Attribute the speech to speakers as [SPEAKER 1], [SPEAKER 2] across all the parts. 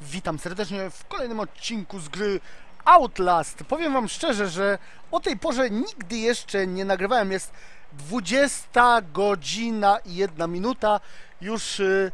[SPEAKER 1] Witam serdecznie w kolejnym odcinku z gry Outlast. Powiem wam szczerze, że o tej porze nigdy jeszcze nie nagrywałem. Jest 20 godzina i 1 minuta. Już y,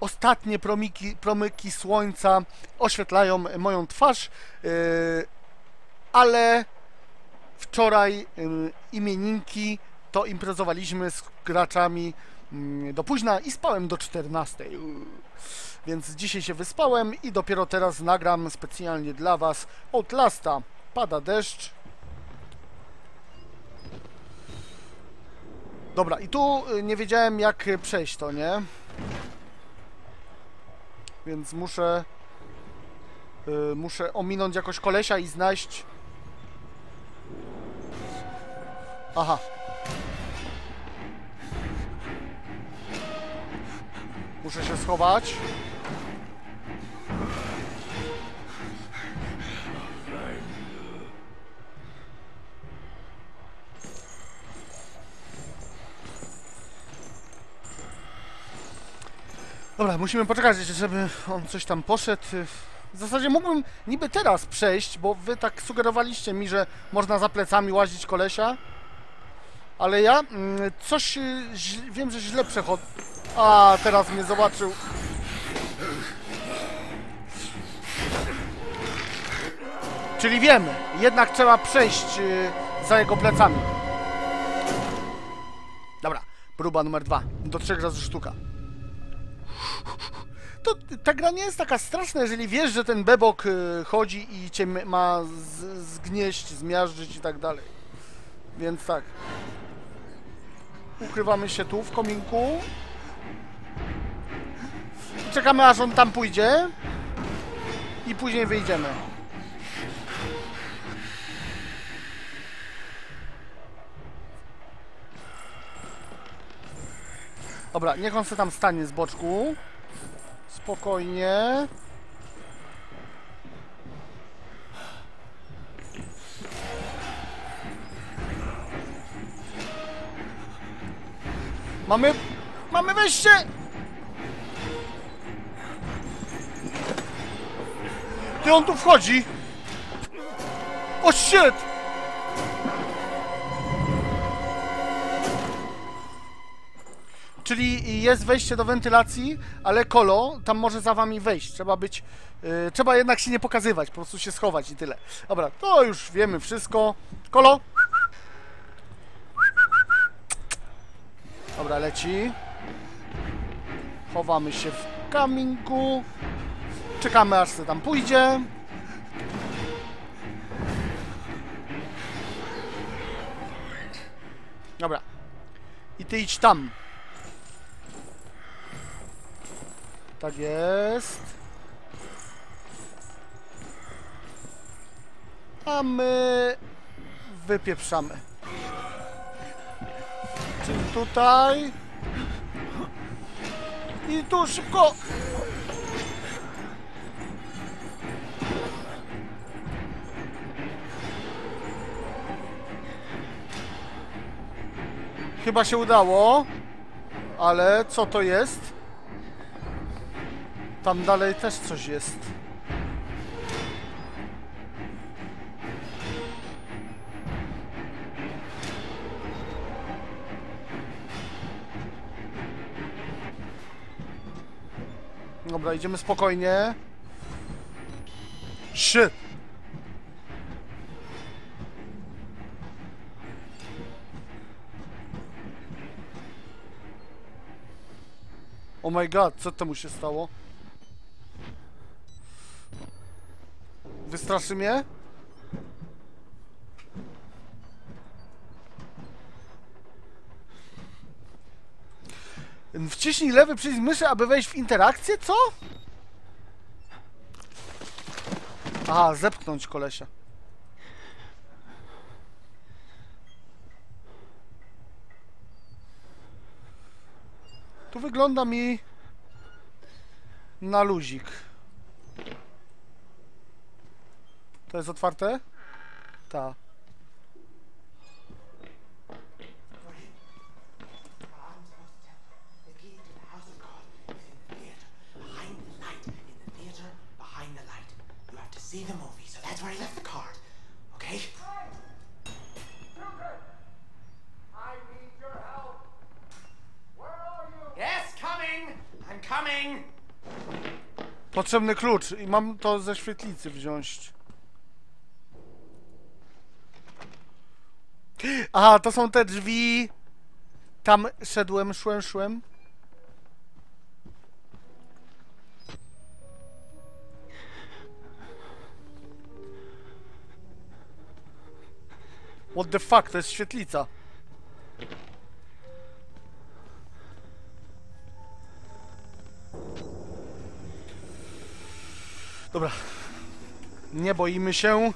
[SPEAKER 1] ostatnie promiki, promyki słońca oświetlają moją twarz. Y, ale wczoraj y, imieninki to imprezowaliśmy z graczami mm, do późna i spałem do 14. Więc dzisiaj się wyspałem i dopiero teraz nagram specjalnie dla Was Outlasta. Pada deszcz. Dobra, i tu y, nie wiedziałem jak przejść to, nie? Więc muszę... y, muszę ominąć jakoś kolesia i znaleźć... Aha. Muszę się schować. Dobra, musimy poczekać, żeby on coś tam poszedł. W zasadzie mógłbym niby teraz przejść, bo wy tak sugerowaliście mi, że można za plecami łazić kolesia. Ale ja mm, coś y, wiem, że źle przechodzę. A, teraz mnie zobaczył. Czyli wiemy, jednak trzeba przejść y, za jego plecami. Dobra, próba numer dwa. Do trzech razy sztuka. To ta gra nie jest taka straszna, jeżeli wiesz, że ten bebok y, chodzi i cię ma z, zgnieść, zmiażdżyć i tak dalej. Więc tak. Ukrywamy się tu w kominku. Czekamy aż on tam pójdzie. I później wyjdziemy. Dobra, niech on sobie tam stanie z boczku. Spokojnie. Mamy... Mamy wejście! Ty on tu wchodzi! O shit! Czyli jest wejście do wentylacji, ale kolo tam może za wami wejść. Trzeba być. Yy, trzeba jednak się nie pokazywać, po prostu się schować i tyle. Dobra, to już wiemy wszystko. Kolo! Dobra, leci. Chowamy się w kaminku. Czekamy aż se tam pójdzie. Dobra. I ty idź tam. Tak jest. A my wypieprzamy. Czyli tutaj. I tu szybko. Chyba się udało. Ale co to jest? Tam dalej też coś jest. Dobra, idziemy spokojnie. Shit! Oh my god, co temu się stało? Wystraszy mnie? Wciśnij lewy przycisk myszy, aby wejść w interakcję? Co? Aha, zepchnąć kolesia. Tu wygląda mi na luzik. To jest otwarte? Ta.
[SPEAKER 2] The key to the house of God is in the theater. Behind the light in the theater see the movie, so that's where I left the card. Okay?
[SPEAKER 3] I need your help. Where are you?
[SPEAKER 2] Yes, coming! I'm coming!
[SPEAKER 1] Potrzebny klucz i mam to ze świetlicy wziąć. Aha, to są te drzwi. Tam szedłem, szłem, szłem. What the fuck, to jest świetlica. Dobra. Nie boimy się.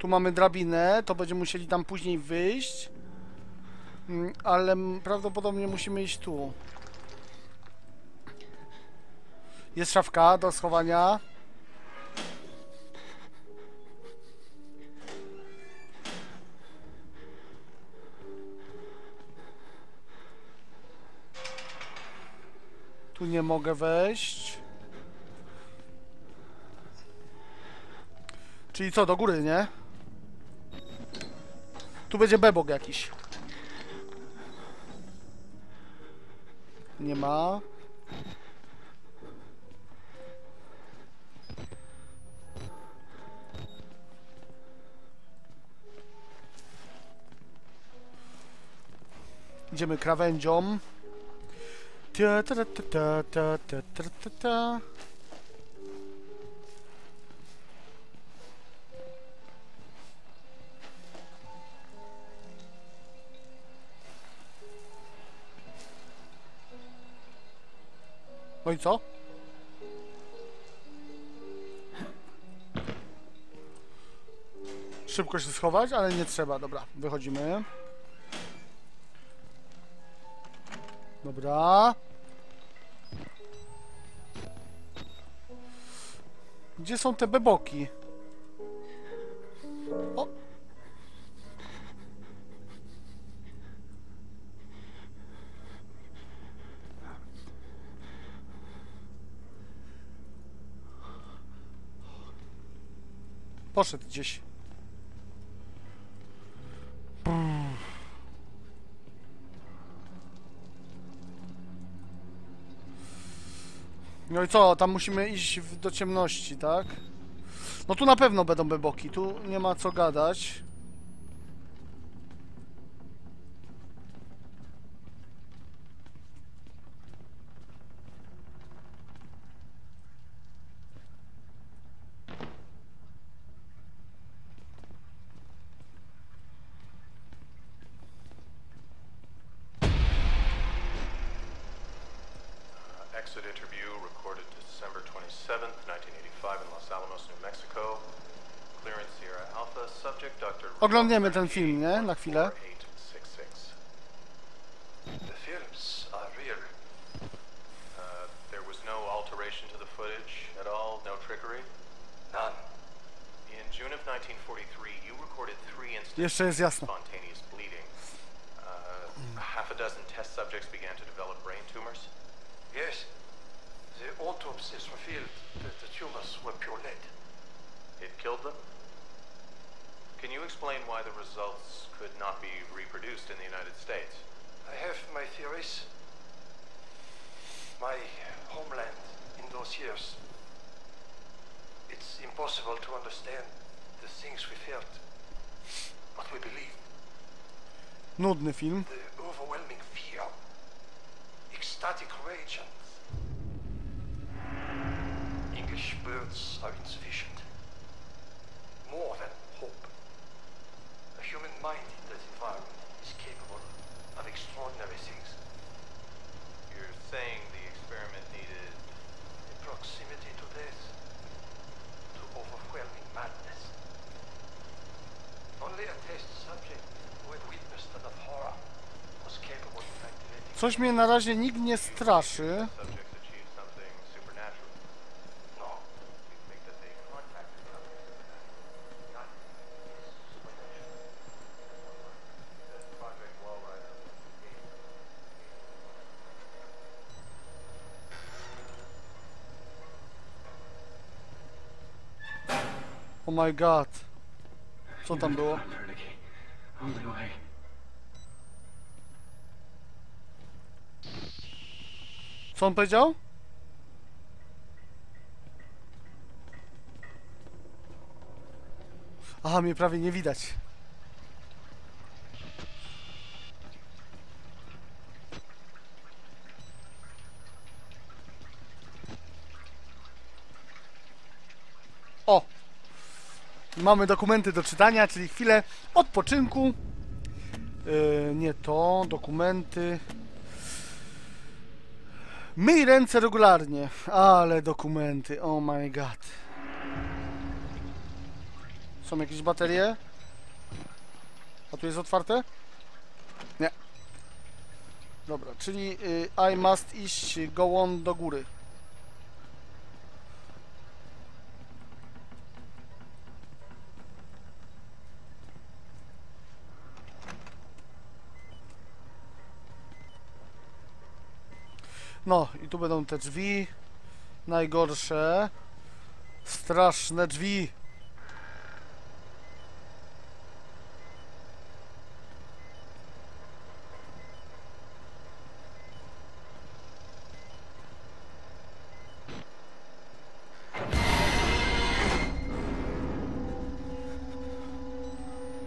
[SPEAKER 1] Tu mamy drabinę, to będziemy musieli tam później wyjść. Mm, Ale prawdopodobnie musimy iść tu. Jest szafka do schowania. Tu nie mogę wejść. Czyli co, do góry, nie? Tu będzie bebok jakiś. Nie ma. Idziemy krawędzią. Ta, ta, ta, ta, ta, ta, ta, ta, No i co? Szybko się schować, ale nie trzeba. Dobra, wychodzimy. Dobra. Gdzie są te beboki? Poszedł gdzieś. No i co, tam musimy iść do ciemności, tak? No tu na pewno będą beboki, tu nie ma co gadać.
[SPEAKER 4] Exit interview recorded December 27th, 1985 in Los Alamos, New Mexico. Clearance Sierra Alpha. Subject Dr.
[SPEAKER 1] Oglądniemy ten film, nie? Na chwilę.
[SPEAKER 4] 4866.
[SPEAKER 5] The films are real.
[SPEAKER 4] Uh, there was no alteration to the footage at all, no trickery.
[SPEAKER 5] None.
[SPEAKER 4] In June of 1943, you recorded three instances of spontaneous bleeding. Uh, half a dozen test subjects began to develop brain tumors.
[SPEAKER 5] Yes. The autopsies revealed that the tumors were pure lead.
[SPEAKER 4] It killed them? Can you explain why the results could not be reproduced in the United States?
[SPEAKER 5] I have my theories. My homeland in those years. It's impossible to understand the things we felt, what we believed,
[SPEAKER 1] Nudny film.
[SPEAKER 5] the overwhelming fear, ecstatic rage, and English words are insufficient. More than hope. A human mind in that environment is capable of extraordinary things.
[SPEAKER 4] You're saying
[SPEAKER 1] Coś mnie na razie nikt nie straszy. Oh my god. Co tam było? Co on powiedział? Aha, mnie prawie nie widać. O! Mamy dokumenty do czytania, czyli chwilę odpoczynku. Yy, nie to, dokumenty. Myj ręce regularnie. Ale dokumenty, oh my god. Są jakieś baterie? A tu jest otwarte? Nie. Dobra, czyli y, I must iść, go on do góry. No i tu będą te drzwi. Najgorsze. Straszne drzwi.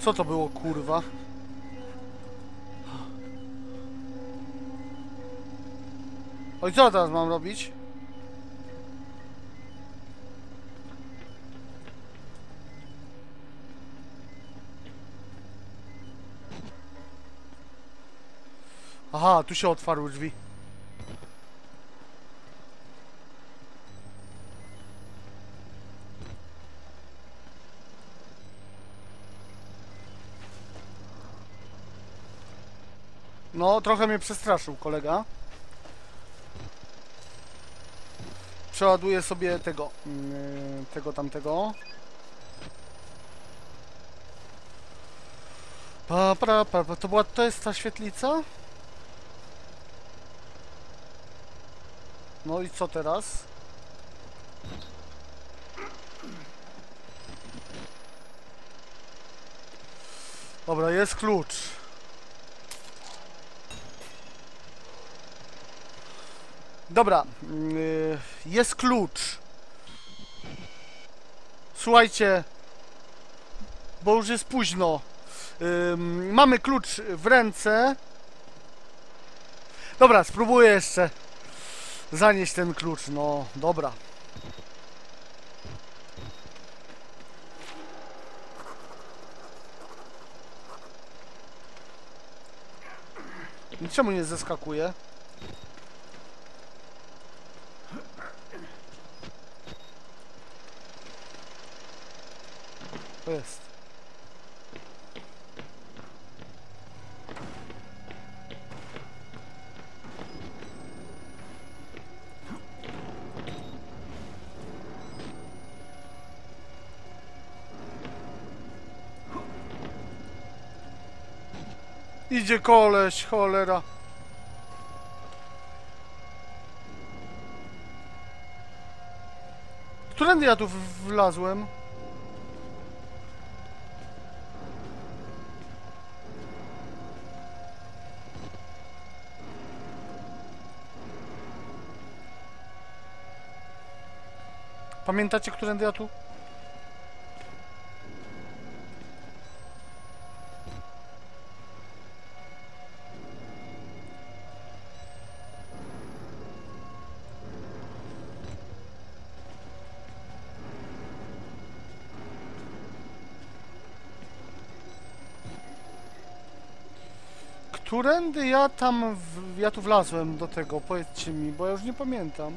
[SPEAKER 1] Co to było, kurwa? Oj, co teraz mam robić? Aha, tu się otwarły drzwi. No, trochę mnie przestraszył kolega. Przeładuję sobie tego, mm, tego tamtego. Pa, pa, pa, pa. To była, to jest ta świetlica? No i co teraz? Dobra, jest klucz. Dobra, yy, jest klucz. Słuchajcie, bo już jest późno. Mamy klucz w ręce. Dobra, spróbuję jeszcze zanieść ten klucz. No, dobra. I Czemu nie zeskakuje? To jest. Idzie koleś, cholera. Którędy ja tu wlazłem? Pamiętacie, którędy ja tu? Którędy ja tam, w, ja tu wlazłem do tego, powiedzcie mi, bo ja już nie pamiętam.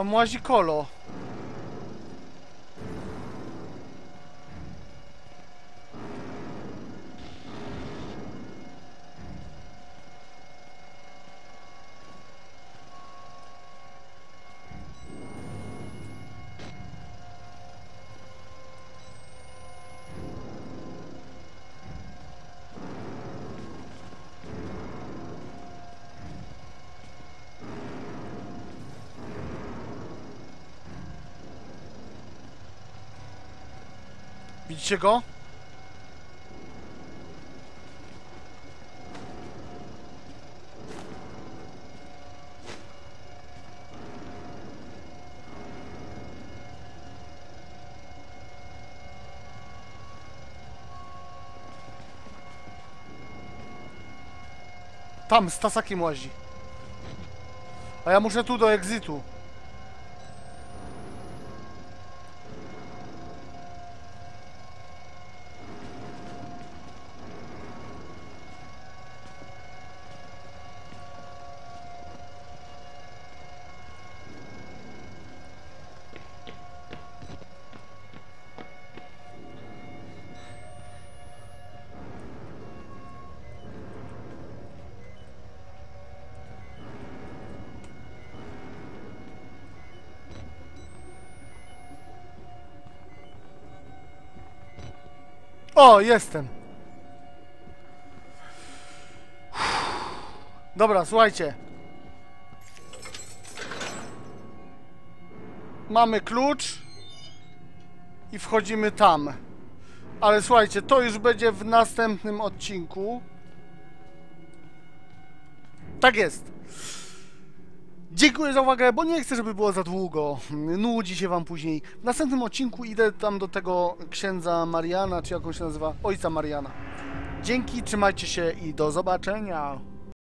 [SPEAKER 1] Tam łazi kolo. Widzicie go? Tam, z tasakiem łazi. A ja muszę tu do exitu. O, jestem. Dobra, słuchajcie. Mamy klucz i wchodzimy tam. Ale słuchajcie, to już będzie w następnym odcinku. Tak jest. Dziękuję za uwagę, bo nie chcę, żeby było za długo. Nudzi się wam później. W następnym odcinku idę tam do tego księdza Mariana, czy jak on się nazywa? Ojca Mariana. Dzięki, trzymajcie się i do zobaczenia.